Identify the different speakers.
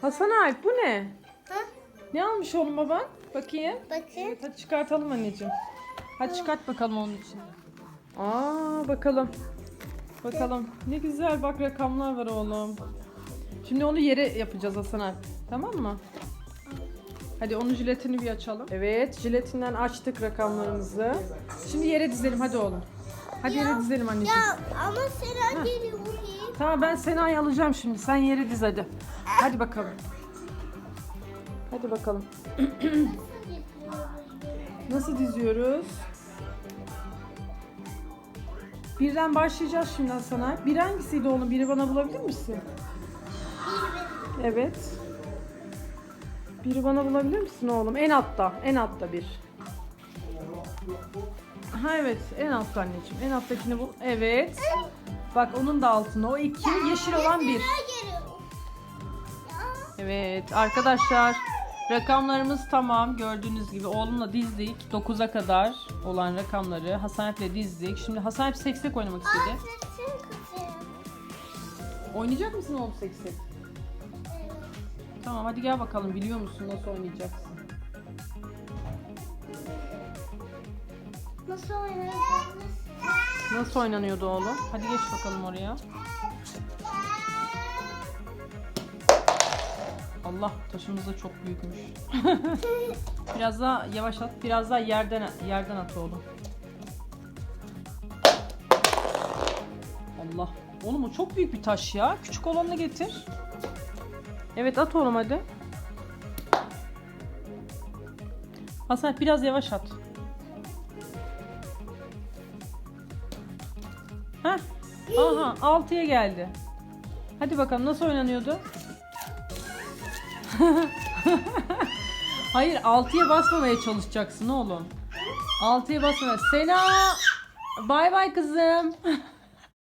Speaker 1: Hasan Alp bu ne?
Speaker 2: Ha?
Speaker 1: Ne almış oğlum baban? Bakayım.
Speaker 2: Bakın.
Speaker 1: Hadi çıkartalım anneciğim. Hadi çıkart bakalım onun içinde. Aa bakalım. Bakalım. Ne güzel bak rakamlar var oğlum. Şimdi onu yere yapacağız Hasan Alp. Tamam mı? Hadi onun jiletini bir açalım. Evet jiletinden açtık rakamlarımızı. Şimdi yere dizelim hadi oğlum. Hadi yere dizelim anneciğim.
Speaker 2: Ya ama Sera geliyor.
Speaker 1: Tamam ben Sena'yı alacağım şimdi. Sen yere diz hadi. Hadi bakalım. Hadi bakalım. Nasıl diziyoruz? Birden başlayacağız şimdi sana. Bir hangisiydi oğlum? Biri bana bulabilir misin? Evet. Biri bana bulabilir misin oğlum? En altta. En altta bir. Ha evet. En altta anneciğim. En alttakini bul. Evet. Bak onun da altında. O iki. Yeşil olan bir. Evet arkadaşlar rakamlarımız tamam gördüğünüz gibi oğlumla dizdik 9'a kadar olan rakamları Hasan Alp'le dizdik. Şimdi Hasan Alp seksek oynamak istedi. Oynayacak mısın oğlum seksek? Tamam hadi gel bakalım biliyor musun nasıl oynayacaksın?
Speaker 2: Nasıl oynayacağız?
Speaker 1: Nasıl oynanıyordu oğlum? Hadi geç bakalım oraya. Allah taşımız da çok büyükmüş. biraz daha yavaş at, biraz daha yerden yerden at oğlum. Allah. Oğlum o çok büyük bir taş ya. Küçük olanını getir. Evet at oğlum hadi. Hasan biraz yavaş at. Heh. Aha 6'ya geldi. Hadi bakalım nasıl oynanıyordu? Hayır 6'ya basmamaya çalışacaksın oğlum. 6'ya basmamaya. Sena! Bay bay kızım.